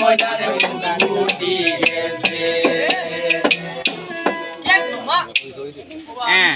আমার মনার মুখ ফুটি গেছে হ্যাঁ